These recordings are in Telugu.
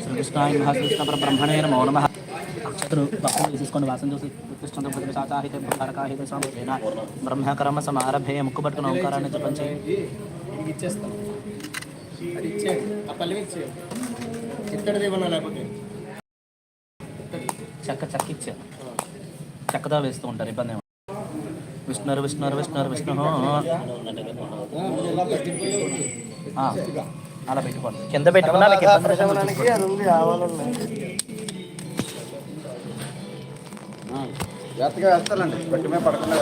శ్రీకృష్ణాయ నమః శ్రీకృష్ణ పరబ్రహ్మణే నమో నమః. అక్షతులు భక్తులు తీసుకోండి వాసన చూసి కృష్ణ భద్ర సాచాహిత భారకాహిత స్వామిన బ్రహ్మకర్మ సమారభే ముక్కు పట్టుకుని ఓంకారాన్ని జపంచి ఇది ఇచ్చేస్తాం. అది ఇచ్చేయండి. ఆ పల్లె ఇచ్చేయండి. ఇక్కడది ఏమన్నా లేకపోతే. చెక్క వేస్తూ ఉంటారు ఇబ్బంది ఏమి విష్ణురు విష్ణురు విష్ణురు విష్ణు. ఆ, అలా పెట్టుకోండి. కింద పెట్టుకున్నా. అది ఉంది జాగ్రత్తగా వేస్తానండి. మీద పడకుండా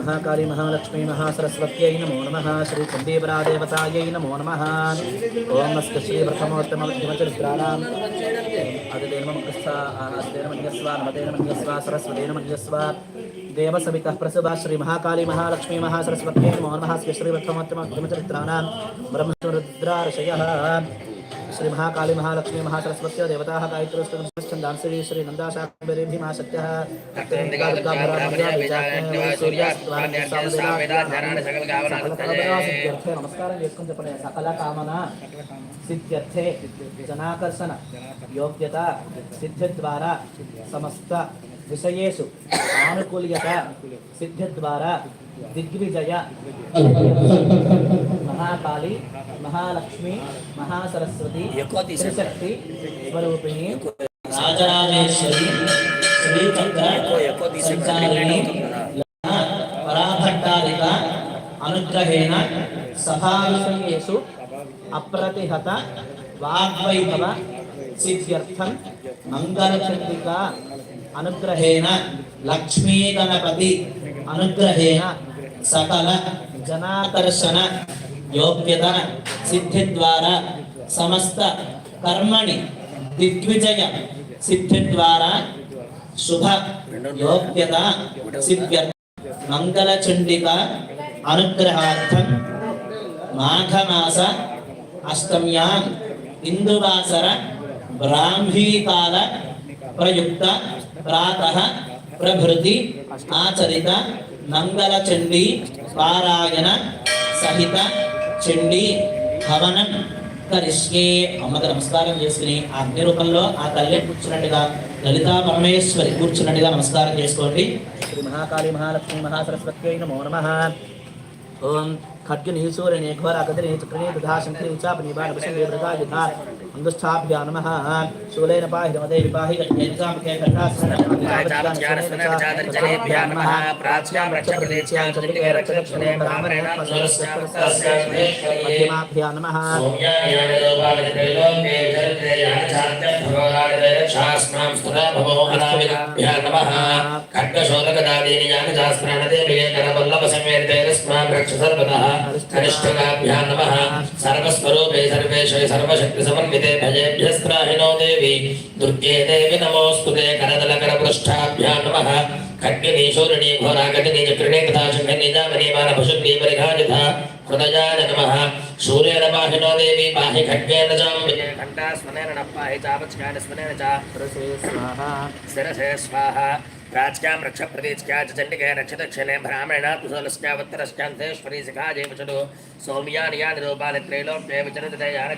మహాకాళీ మహాలక్ష్మీ మహాసరస్వత్యై నమో నమ. శ్రీ చండీపరాదేవతాయై నమో నమ. ఓం అస్క శ్రీ ప్రథమోత్తమచరిత్రాణం అదిదేన మమకస్థ ఆనాస్తేన మన్యస్వ నమతేన మన్యస్వ సరస్వతేన మన్యస్వ దేవసవిత ప్రసభ శ్రీ మహాకాళీ మహాలక్ష్మీ మహాసరస్వత్యై నమో నమ. శ్రీ శ్రీ ప్రథమోత్తమచరిత్రాణం బ్రహ్మరుద్రార్షయ. శ్రీ మహాకాళీ మహాలక్ష్మీ మహాసరస్వత్య దేవతా గాయత్రోష్టం శ్రీ శ్రీ నందాశాంబరి భీమా సత్య నమస్కారం చేసుకుని చెప్పండి సకల కామన సిద్ధ్యర్థే జనాకర్షణ యోగ్యత సిద్ధి ద్వారా సమస్త విషయేషు ఆనుకూల్యత సిద్ధి ద్వారా దిగ్విజయ महाकाली महालक्ष्मी महासरस्वती शक्ति स्वरूपिणी राजराजेश्वरी अनुग्रहेण सभाविषयेषु अप्रतिहत वाग्वैभव सिद्ध्यर्थम् अनुग्रहेण लक्ष्मीगणपति अनुग्रहेण सकल जनादर्शन యోగ్యత సిద్ధి ద్వారా సమస్త కర్మణి దిగ్విజయ సిద్ధి ద్వారా శుభ యోగ్యత సిద్ధ్య మంగళచండిక అనుగ్రహార్థం మాఘమాస అష్టమ్యా ఇందువాసర బ్రాహ్మీకాల ప్రయుక్త ప్రాత ప్రభృతి ఆచరిత మంగళచండీ పారాయణ సహిత చండీ హవనం కరిష్యే. అమ్మకి నమస్కారం చేసుకుని అగ్ని రూపంలో ఆ తల్లి కూర్చున్నట్టుగా లలితా పరమేశ్వరి కూర్చున్నట్టుగా నమస్కారం చేసుకోండి. శ్రీ మహాకాళి మహాలక్ష్మి మహాసరస్వతి నమో నమః. ఓం ఖడ్గ నీసూర నేఘోర అగదరి చక్రనే దధా శంకరి ఉచాపని బాణ వశంగే వృగా अनुष्ठाभ्या नमः शूलेन पाहिरमदे विपाहिरज्ञानकामकेभ्यः नमः प्राच्यां रक्षप्रदेच्यां चतुर्गे रक्षलक्षणे ब्राह्मणेन सर्वस्वरूपे सर्वेश्वरे सर्वशक्तिसमन्वित भजे भजेभ्यस्त्राहिणो देवी। दुर्गे देवि नमोऽस्तु ते करदलकरपृष्ठाभ्यां नमः खड्गनीशूरिणी घोराकटिनी चक्रिणे, तथा शङ्खनी जामनीमानपशुग्नी परिघा यथा हृदयाय नमः सूर्येण पाहिनो देवी, पाहि खड्गेन चाम्बिकण्ठास्मनेन न पाहि चापचकानि स्मनेन च स्वाहा। स्थिरसे, स्वाहा। राजक्या वृक्षप्रदेशक्या च चण्डिकया रक्षदक्षिणे भ्रामेणा कुशलस्यावत्तरस्यान्तेश्वरीशिखा सौम्यानि यानि रूपानि त्रैलोक्ये विचरतते यानि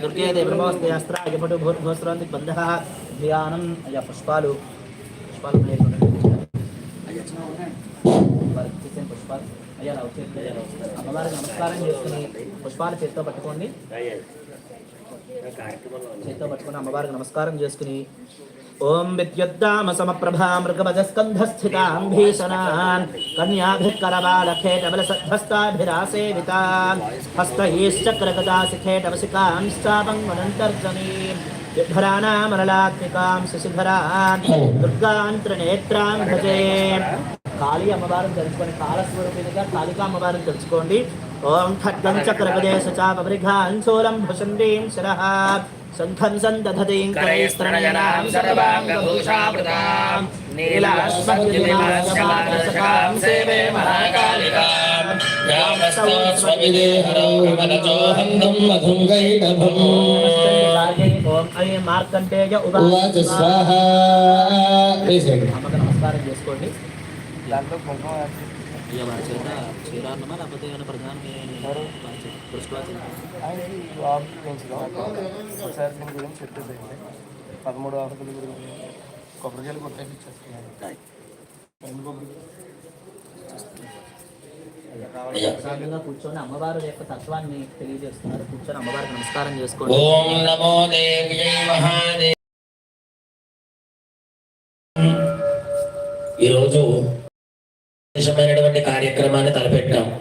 दुर्गे देवमोस्ते अस्त्रायपटुभूर्भूस्रान्तिबन्धः ध्यानं या पुष्पालु पुष्पालु కవచాయ ఖడ్గశూలకదాది జ్ఞానశాస్త్రాణి తే వికేతన వల్లభ సంగీతస్మాన్ రక్ష సర్వతః నేత్రత్రజాయ సర్వస్వరూపే సర్వేశే సర్వసత్యమనిపదేభ్యస్త్రాహినో దేవి దుర్గే దేవి నమోస్తే అస్త్రాయ పటు భూర్భూస్త్రాంతి బంధః ధ్యానం అయ్యా పుష్పాలు పుష్పాలు ఉన్నాయి చూడండి. వారికి ఇచ్చేసిన పుష్పాలు అయ్యా రావు చేతిలో అయ్యా రావు. అమ్మవారికి నమస్కారం చేసుకుని పుష్పాలు చేతితో పట్టుకోండి చేతితో పట్టుకుని అమ్మవారికి నమస్కారం చేసుకుని ఓం విద్యుద్దామ సమప్రభా మృగపదస్కంధస్థితాం భీషణాన్ కన్యాభిక్కరబాలఖేటబలసద్ధస్తాభిరాసేవితాన్ హస్తైశ్చక్రగదాశిఖేటవసికాంశ్చాపంగనంతర్జనీం యుద్ధరానామరలాత్మికాం శశిధరాన్ దుర్గాన్ త్రినేత్రాం భజే కాళీ అమ్మవారిని తెలుసుకొని కాలస్వరూపినిగా కాళికా అమ్మవారిని తెలుసుకోండి ఓం ఖడ్గం చక్రగదేశ చాపరిఘాన్ శూలం భుషండీం శిరః. శంఖం సందధతీం కరైస్త్రణయనాం సర్వాంగభూషావృతాం నీలాశ్మద్యుతిమాస్యమానసకాం సేవే మహాకాళికాం. ఓం ఐం మార్కండేయ ఉవాచ స్వాహ. వేసేయండి అమ్మకి నమస్కారం చేసుకోండి. దాంట్లో కుంకుమ అయ్యా వారి చేత శ్రీరామా లేకపోతే ఏమైనా ప్రధానం ఆఫీస్ పెంచుదాం ఒకసారి దీని గురించి చెప్పేసేయండి పదమూడు ఆఫీసుల గురించి కొబ్బరికాయలు కొట్టేసి ఇచ్చేస్తున్నాను కూర్చొని అమ్మవారి యొక్క తత్వాన్ని తెలియజేస్తున్నారు కూర్చొని అమ్మవారికి నమస్కారం చేసుకోండి ఓం నమో దేవ్యై మహాదేవ్ ఈరోజు విశేషమైనటువంటి కార్యక్రమాన్ని తలపెట్టాం.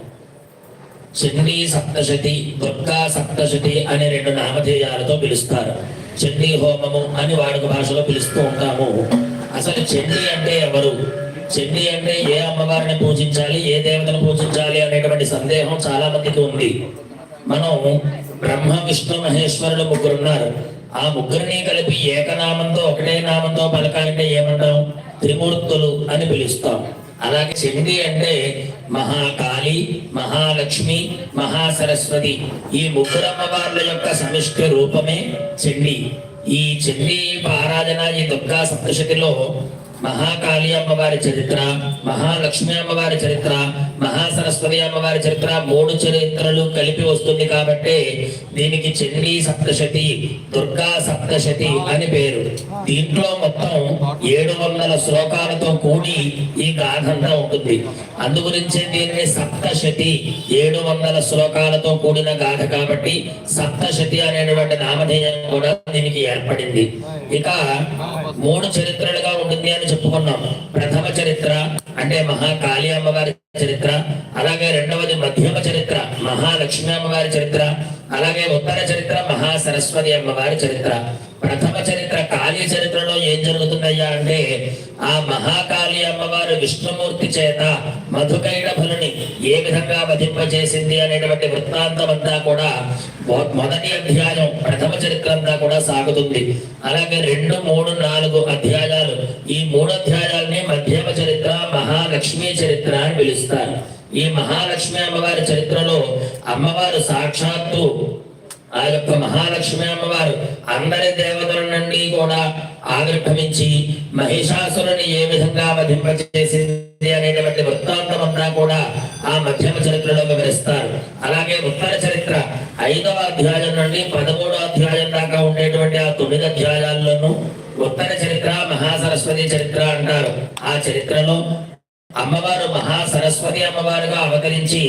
చండీ సప్తశతి దుర్గా సప్తశతి అనే రెండు నామధేయాలతో పిలుస్తారు. చండీ హోమము అని వాడుక భాషలో పిలుస్తూ ఉంటాము. అసలు చండీ అంటే ఎవరు? చండీ అంటే ఏ అమ్మవారిని పూజించాలి ఏ దేవతను పూజించాలి అనేటువంటి సందేహం చాలా మందికి ఉంది. మనం బ్రహ్మ విష్ణు మహేశ్వరులు ముగ్గురున్నారు. ఆ ముగ్గురిని కలిపి ఏకనామంతో ఒకటే నామంతో పలకాలంటే ఏమంటాం? త్రిమూర్తులు అని పిలుస్తాం. అలాగే చండి అంటే మహాకాళి మహాలక్ష్మి మహాసరస్వతి. ఈ ముగ్గురు అమ్మవార్ల యొక్క సమిష్టి రూపమే చండి. ఈ చండీ ఆరాధన ఈ దుర్గా సప్తశతిలో మహాకాళి అమ్మవారి చరిత్ర మహాలక్ష్మి అమ్మవారి చరిత్ర మహాసరస్వతి అమ్మవారి చరిత్ర మూడు చరిత్రలు కలిపి వస్తుంది కాబట్టి దీనికి చండీ సప్తశతి దుర్గా సప్తశతి అని పేరు. దీంట్లో మొత్తం ఏడు వందల శ్లోకాలతో కూడి ఈ గాథంతా ఉంటుంది. అందుగురించే దీనిని సప్తశతి ఏడు వందల శ్లోకాలతో కూడిన గాథ కాబట్టి సప్తశతి అనేటువంటి నామధేయం కూడా దీనికి ఏర్పడింది. ఇక మూడు చరిత్రలుగా ఉంటుంది అని చెప్పుకున్నాం ప్రథమ చరిత్ర అంటే మహాకాళి అమ్మవారి చరిత్ర అలాగే రెండవది మధ్యమ చరిత్ర మహాలక్ష్మి అమ్మవారి చరిత్ర అలాగే ఉత్తర చరిత్ర మహా సరస్వతి అమ్మవారి చరిత్ర. ప్రథమ చరిత్ర కాళీ చరిత్రలో ఏం జరుగుతుందయ్యా అంటే ఆ మహాకాళి అమ్మవారు విష్ణుమూర్తి చేత మధుకైడభులని ఏ విధంగా వధింపజేసింది అనేటువంటి వృత్తాంతం అంతా కూడా మొదటి అధ్యాయం ప్రథమ చరిత్ర అంతా కూడా సాగుతుంది. అలాగే రెండు మూడు నాలుగు అధ్యాయాలు ఈ మూడు అధ్యాయాలని మధ్యమ చరిత్ర మహా మహాలక్ష్మి చరిత్ర అని పిలుస్తారు. ఈ మహాలక్ష్మి అమ్మవారి చరిత్రలో అమ్మవారు సాక్షాత్తు ఆ యొక్క మహాలక్ష్మి అమ్మవారు అందరి దేవతల నుండి కూడా ఆవిర్భవించి మహిషాసురుని ఏ విధంగా వధింపచేసింది అనేటువంటి వృత్తాంతం అంతా కూడా ఆ మధ్యమ చరిత్రలో వివరిస్తారు. అలాగే ఉత్తర చరిత్ర ఐదవ అధ్యాయం నుండి పదమూడవ అధ్యాయం దాకా ఉండేటువంటి ఆ తొమ్మిది అధ్యాయాల్లోనూ ఉత్తర చరిత్ర మహాసరస్వతి చరిత్ర అంటారు. ఆ చరిత్రలో అమ్మవారు మహా సరస్వతి అమ్మవారుగా అవతరించి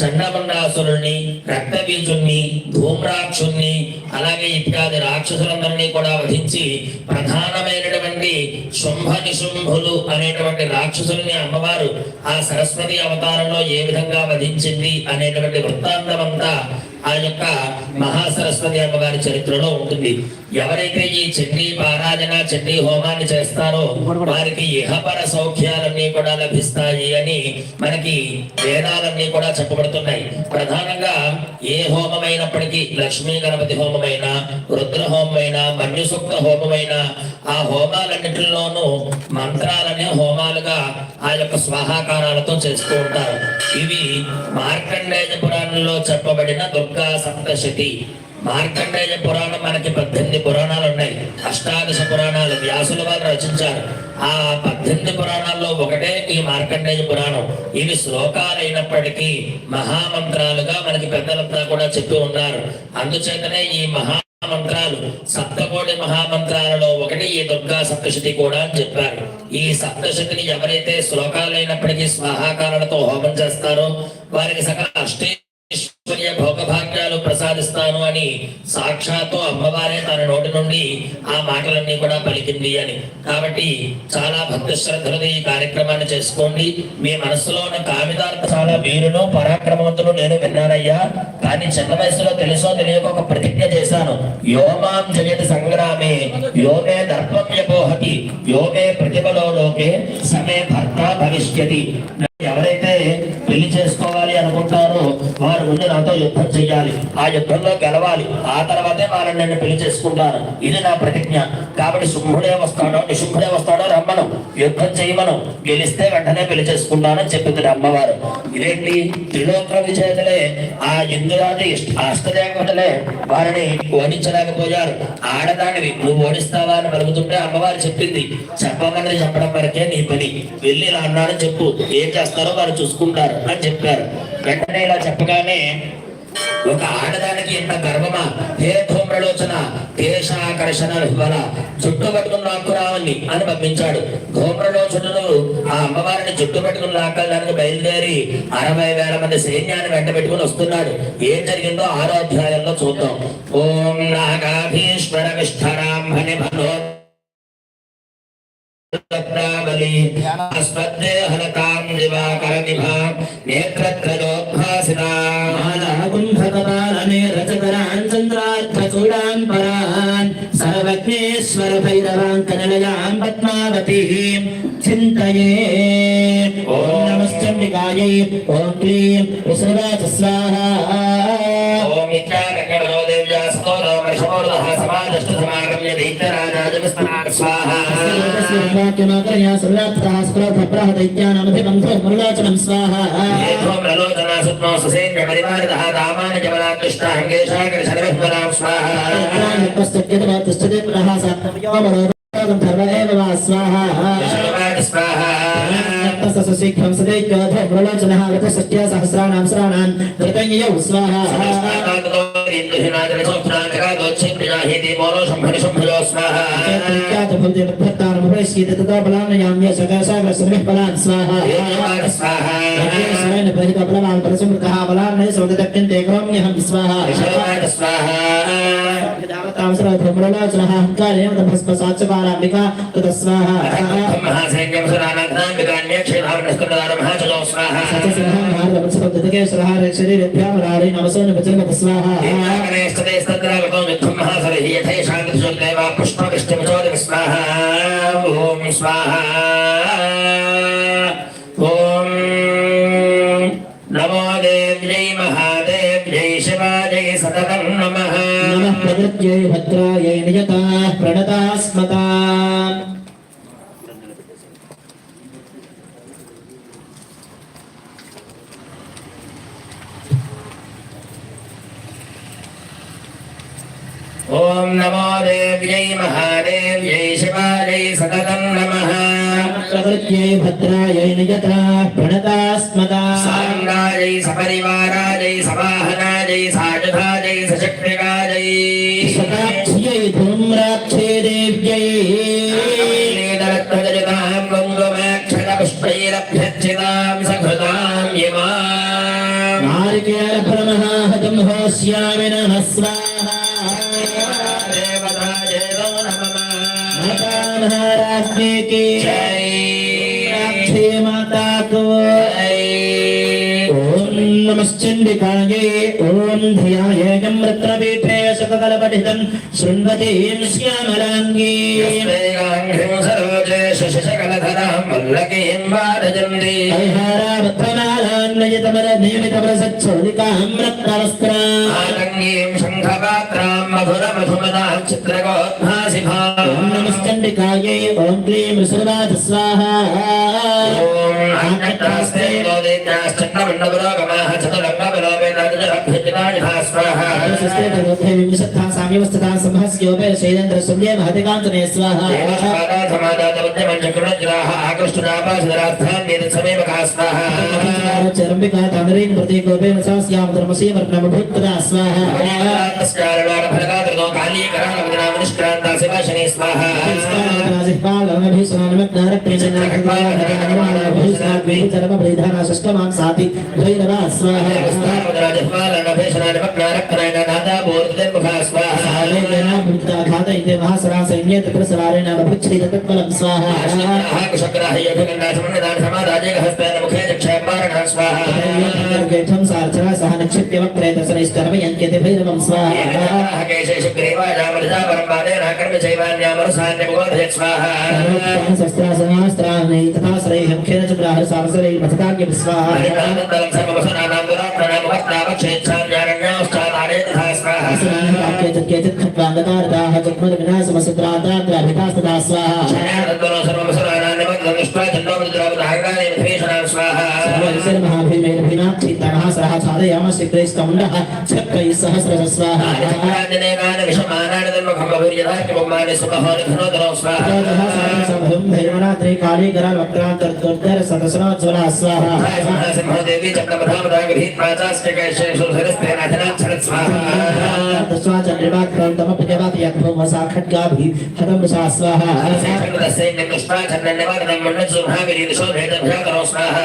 చండమండాసురుణ్ణి రక్తబీజుణ్ణి ధూమ్రాక్షుణ్ణి అలాగే ఇత్యాది రాక్షసులందరినీ కూడా వధించి ప్రధానమైనటువంటి శుంభ నిశుంభులు అనేటువంటి రాక్షసుల్ని అమ్మవారు ఆ సరస్వతి అవతారంలో ఏ విధంగా వధించింది అనేటువంటి వృత్తాంతమంతా ఆ యొక్క మహాసరస్వతి అమ్మవారి చరిత్రలో ఉంటుంది. ఎవరైతే ఈ చండీ పారాయణ చండీ హోమాన్ని చేస్తారో వారికి ఇహపర సౌఖ్యాలన్నీ కూడా లభిస్తాయి అని మనకి వేదాలన్నీ కూడా చెప్పబడుతున్నాయి. ప్రధానంగా ఏ హోమమైనప్పటికీ లక్ష్మీ గణపతి హోమమైనా రుద్ర హోమమైనా మన్యుసూక్త హోమమైనా ఆ హోమాలన్నిటిలోనూ మంత్రాలనే హోమాలుగా ఆ యొక్క స్వాహాకారాలతో చేస్తూ ఉంటారు. ఇవి మార్కండేయ పురాణంలో చెప్పబడిన దుర్గా సప్తశతి. మార్కండేయ పురాణం మనకి పద్దెనిమిది పురాణాలు ఉన్నాయి. అష్టాదశ పురాణాలు వ్యాసుల వారు రచించారు. ఆ పద్దెనిమిది పురాణాల్లో ఒకటే ఈ మార్కండేయ పురాణం. ఇవి శ్లోకాలైనప్పటికీ మహామంత్రాలుగా మనకి పెద్దలంతా కూడా చెప్పి ఉన్నారు. అందుచేతనే ఈ మహా మంత్రాలు సప్తకోటి మహామంత్రాలలో ఒకటి ఈ దుర్గా సప్తశతి కూడా అని చెప్పారు. ఈ సప్తశతిని ఎవరైతే శ్లోకాలైనప్పటికీ స్వాహాకారాలతో హోమం చేస్తారో వారికి సకల అష్టే భోగభాగ్యాలు ప్రసాదిస్తాను అని సాక్షాత్తు అమ్మవారే తన నోటి నుండి ఆ మాటలన్నీ కూడా పలికింది అని. కాబట్టి చాలా భక్తి శ్రద్ధలతో ఈ కార్యక్రమాన్ని చేసుకోండి. మీ మనసులో ఉన్న కామితార్థ చాలా వీరును పరాక్రమవంతులు నేను విన్నానయ్యా. కానీ చిన్న వయసులో తెలుసో తెలియక ఒక ప్రతిజ్ఞ చేశాను. యోమాం జయతి సంగ్రామే యోగే దర్పం యపోహతి యోగే ప్రతిభలో లోకే సమే భర్త భవిష్యతి. ఎవరైతే పెళ్ళి చేసుకోవాలి వారు ముందు నాతో యుద్ధం చేయాలి ఆ యుద్ధంలో గెలవాలి. ఆ తర్వాతే వాళ్ళని నన్ను పెళ్ళి చేసుకుంటాను. ఇది నా ప్రతిజ్ఞ. కాబట్టి శుంభుడే వస్తాడో నిశుంభుడే వస్తాడో రమ్మను. యుద్ధం చేయమను. గెలిస్తే వెంటనే పెళ్ళి చేసుకుంటానని చెప్పింది అమ్మవారు ఇదేంటి? త్రిలోక విజేతలే ఆ ఇందులాంటి అష్టదేవతలే వారిని ఓడించలేకపోయారు. ఆడదానివి నువ్వు ఓడిస్తావా అని వెలుగుతుంటే అమ్మవారు చెప్పింది. చెప్పమన్నది చెప్పడం వరకే నీ పని. వెళ్ళి ఇలా అన్నారని చెప్పు. ఏం చేస్తారో వారు చూసుకుంటారు అని చెప్పారు. వెంటనే ఇలా చెప్పగానే ఒక ఆడదానికి ఇంత గర్వమా? హే ధూమ్రలోచన దేశాకర్షణ వివర జుట్టు పట్టుకుని లాక్కురావని అని పంపించాడు ధూమ్రలోచనుడు ఆ అమ్మవారిని జుట్టు పట్టుకుని లాక్కడానికి బయలుదేరి అరవై వేల మంది సైన్యాన్ని వెంట పెట్టుకుని వస్తున్నాడు. ఏం జరిగిందో ఆరో అధ్యాయంలో చూద్దాం. ఓం నాగాభీశ్వర విష్ఠరాంభని భనో రత్నావళి అస్మద్దేహనతాం దివాకర నిభా నేత్రత్రయోద్భాసితా కుంభకపాలనే రచకరాన్ చంద్రార్థచూడాన్ పరాన్ సర్వజ్ఞేశ్వర భైరవాన్ కనలయాం పద్మావతీం చింతయే ఓం నమశ్చండికాయై ఓం క్లీం విశ్వరాజ స్వాహా ఓం ఇత్యాకర్ణో సమాగమ్య దైత్యరాజాజ విస్తనాత్ స్వాహా. వాక్యమాకరయా సర్వాత్మతః స్క్రోధ ప్రహదైత్యానమధిబంధో మురళోచనం స్వాహా ఏధోం రలోచనా సుత్నో ససేన్య పరివారితః దామాని జమలాకృష్టాంగేశాకర శరవిహ్వరాం స్వాహా తిష్టతే स्वाहाम्य सकाशाग्रसमिः बलान् स्वाहा स्वाहान बहिर्कपलमान् परसमृतः बलान् नय सौददक्यन्ते क्रम्यहं स्वाहा स्वाहाहंकारेमभस्पसाचकाराम्बिका तत स्वाहा स्वाहा स्वाहा స్వాహా బలాన్ పరిసమృత బలాన్ సౌదక్యంతే క్రోమ్యహం స్వాహా దేవతాంసరథమురలోచనः హంకారేణ భస్మ సాత్సకారాంబికా కృత స్వాహా సత్యసింహం భారతవత్సరదకేశ్వరः శరీరభ్యామరారి నమసోన వచనమత స్వాహా ఓం స్వాహా ఓం నమో దేవ్యై మహాదేవ్యై శివాజై సతతం నమః. నమః ప్రకృత్యై భద్రాయై నియతా ప్రణతాస్మతా ఓం నమో దేవ్యై. మహాదేవ్యై శివాజై సతతం నమః महाराष्ट्र की। जय माता को। ओम नमश्चंडिकाये ओम धियाय गम्रत्रपीठे सकलपठितं शृण्वतीं श्यामलाङ्गीं। सरोजे शशि सदामल्लकेन्वारजन्ति नियमितमरसच्छोलिकाहम्रप्रवस्त्राङ्गीं शङ्खपात्रां मधुरमधुमदां चित्रकोद्भासिभा नमश्चण्डिकायै ॐ क्लीं सुरनाथ स्वाहा स्वाहा ఆతంగీం శంఖపాత్రాం మధుర మధుమదాం చిత్రగోద్భాసిభాం ఓం నమశ్చండికాయే ఓం క్లీం సర్వాధ స్వాహా ఓం ఆజ్ఞాస్తే గోదేత్యాశ్చండమండపురోగమాః చతురంగబలోపేతాజరభ్యజితాజిహా స్వాహా नाभिः स्वानमत्नारक्तैर्नाभिः साति द्वैरवा स्वाहा घात इति महासरा सैन्ये तत्र सवारेण बभुच्छ्री तत्फलं स्वाहा मुखे चक्षेपारणः स्वाहा सार्थः सः नक्षत्यवक्त्रैतसनैस्तर्मयन्त्यते भैरवं स्वाहा केशेषु ग्रीवा रामलिता परम्बादे नाकर्मचैवान्यामरुसान्यमुगोधयत् स्वाहा శ్రేయాం శస్త్రాసనాస్త్రాన్ని తథా శ్రైహంఖేన చ ప్రాహర సారసరై పథకాగ్య విశ్వాహ అనంతరం సర్వవసనానాం దురాత్మనామవత్నామక్షేత్రాన్యారణ్యాష్టానారే తథా స్వాహ కేచిత్ కేచిత్ ఖడ్వాంగతారతాః చక్రుర్వినాశమసుత్రాంతాద్రాభితాస్తదా స్వాహ సర్వవసనానాం నిబంధ విశ్వా చంద్రముద్రావదాహగానే सर्वैर्महाभिमेर्भिना चिन्तनः सः छादयामः शीघ्रैस्तमुण्डः छत्रैः सहस्रः स्वाहा भैरवनात्रे काले करा वक्रान्तर्दुर्धर सदसनोज्ज्वला स्वाहा सिंहदेवी चक्रप्रधामदाङ्गभीत्वाचास्त्रिकैशेषुरसरस्तेनाथनाक्षरस्वाहा चन्द्रमाक्रान्तमप्रियवाति यद्भौमसा खड्गाभिः हतमृषा स्वाहा कृष्णा चन्द्रन्यवादनं मण्डशुभाभिरीदशो भेदभ्या करो स्वाहा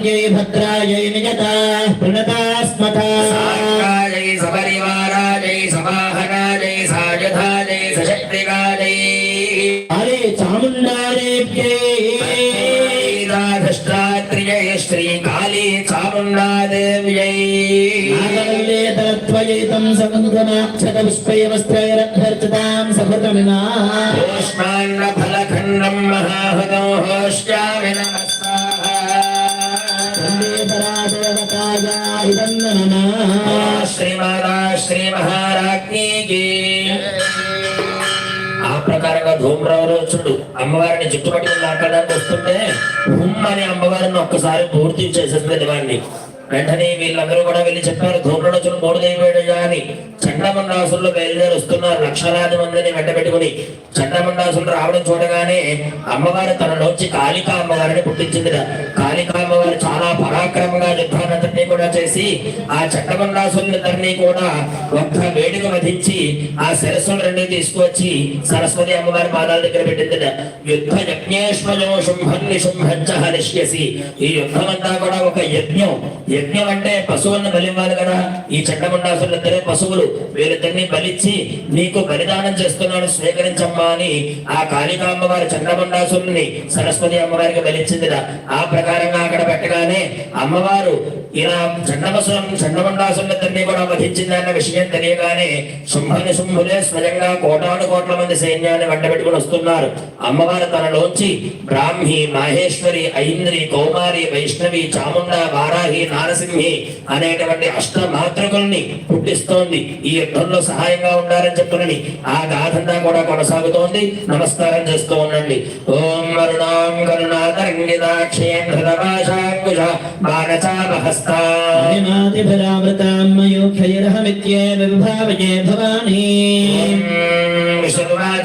नमः प्रवृत्यै भद्रायै नियता प्रणतास्मता साङ्गायै सपरिवारायै समाहनायै सायुधायै सशक्तिकायै हरे चामुण्डादेव्यै धिष्ठात्रियै श्रीकाली चामुण्डादेव्यै नागवल्लेतरत्वयैतं सकुन्दनाक्षतपुष्पैवस्त्रैरभ्यर्चितां सकृतमिमा ओष्मान्नफलखण्डं महाहुतो होष्यामि శ్రీమాతా శ్రీ మహారాజ్ఞికి ఆ ప్రకారంగా ధూమరావు రోజుడు అమ్మవారిని చుట్టుపక్కల లాక్కడానికి వస్తుంటే హుమ్ అని అమ్మవారిని ఒక్కసారి పూర్తి చేసేస్తుంది వాడిని వెంటనే వీళ్ళందరూ కూడా వెళ్ళి చెప్పారు ధూమ్రలోచుడు మూడు దైవేడుగా అని. చండమండాసులు బయలుదేరి వస్తున్నారు లక్షలాది మందిని వెంట పెట్టుకుని. చండమండాసులు రావడం చూడగానే అమ్మవారు తనలోంచి కాళికా అమ్మవారిని పుట్టించింది కాళికా అమ్మవారు చాలా పరాక్రమంగా యుద్ధానంతటినీ కూడా చేసి ఆ చండమండాసులందరినీ కూడా ఒక్క వేడిక వధించి ఆ శిరస్సులు రెండు తీసుకువచ్చి సరస్వతి అమ్మవారి పాదాల దగ్గర పెట్టింది యుద్ధ యజ్ఞేశ్వరం శుంభం నిశుంభంచ హరిష్యసి. ఈ యుద్ధం అంతా కూడా ఒక యజ్ఞం. యజ్ఞం అంటే పశువులను బలివ్వాలి కదా. ఈ చండమండాసులిద్దరే పశువులు వీరిద్దరిని బలిచ్చి నీకు బలిదానం చేస్తున్నాడు స్వీకరించమ్మా అని ఆ కాళికాంబవారి అమ్మవారి సరస్వతి అమ్మవారికి బలిచ్చిందిరా ఆ ప్రకారంగా అక్కడ పెట్టగానే అమ్మవారు ఇలా చండమసురం చండమండాసులిద్దరిని కూడా వధించింది అన్న విషయం తెలియగానే శుంభని శుంభులే స్వయంగా కోటాను కోట్ల మంది సైన్యాన్ని వెంటబెట్టుకుని వస్తున్నారు. అమ్మవారు తనలోంచి బ్రాహ్మి మాహేశ్వరి ఐంద్రి కౌమారి వైష్ణవి చాముండ వారాహి నారసింహి అనేటువంటి అష్ట మాతృకుల్ని పుట్టిస్తోంది. ఈ యుద్ధంలో సహాయంగా ఉండాలని చెప్పునని ఆ గాథంతా కూడా కొనసాగుతోంది. నమస్కారం చేస్తూ ఉండండి. ఓం వరుణాం కరుణాతరంగితాక్షేం హృదపాశాంకుశ విభావయే భవానీ.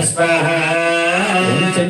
స్వాహ.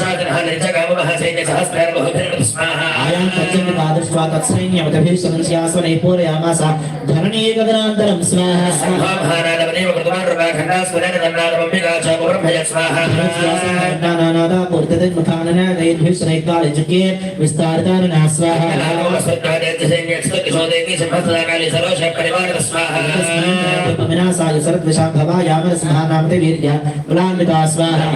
दशाग्रह निर्जगामः सैन्यसहस्रैर्बहुभिर्स्माः आयां पच्यन्ति पादश्वा तत्सैन्यमतभिः संस्यास्वनै पूरयामास धरणीयगगनान्तरं स्वाहा सम्भाभारादवनेव कृतमार्वाखण्डास्वरैर्दण्डादमम्बिका च ब्रह्मय स्वाहा नानादा पूर्तदिग्मुखानना दैर्भिः सुनैत्वालिजुके विस्तारितानना स्वाहा स्वाहा भवा यामरसिंहा नामते वीर्या गुलान्विता स्वाहा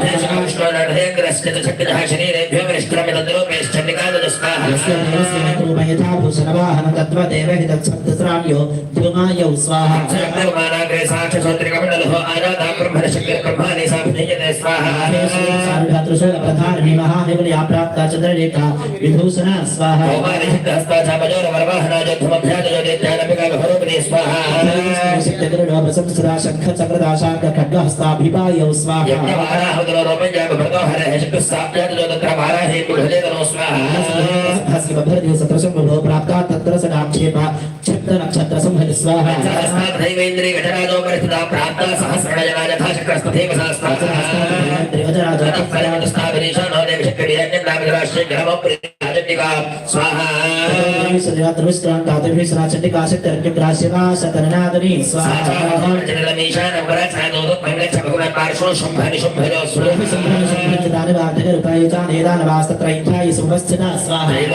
यस्य देवस्य रूपं महिता भूषणवाहन तत्व देवहि तत्सप्तस्राम्यो द्युमायौ स्वाहा। सर्वमानाग्रे साक्षसोत्रिकमण्डलः आजादा ब्रह्मणशक्ति ब्रह्माणि साभिधीयते स्वाहा। सार्वधातृशूल प्रधारणे महानिपुणया प्राप्ता चन्द्रलेखा विभूषण स्वाहा। ओमानिषिद्धहस्ता च मजोरवरवाहना जोद्धमभ्याजयोदित्यानपिका गभरोपिणी स्वाहा। सिद्धगरुडो प्रसंसदा शङ्खचक्रदाशाङ्क खड्गहस्ताभिपायौ स्वाहा। यज्ञवाराहुदरो रोमञ्जाम भर्गो हरः शक्तुस्साभ्याजयो तत्र माराहे गुढजेतनो स्वाहा। हस्तिबभरति सत्रशं मनो प्राप्त तत्र सदाम नक्षत्र संहर स्वाहा सहस्रादैवेन्द्री गजराजो परिस्थिता प्राप्ता सहस्रणजना यथा शक्रस्तथैव सहस्रास्तः परमतस्ताभिरेषा नो देवि शक्तिर्यज्ञनामिराश्रे ग्रहमप्रियाजन्निका स्वाहा सजात्रविस्त्रान्तातिभिः सनाचण्डिकाशक्तिर्किप्राशिवा सतरणादनी स्वाहा पार्श्वो शुम्भनि शुम्भयो सुरभि सम्भ्रम सम्भ्रचितानि वार्धकरूपायुतानि स्वाहा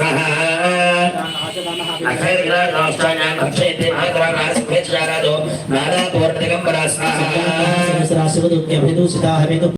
स्वाहा सहस्राशिवदुक्यभिदूषिताः वेदु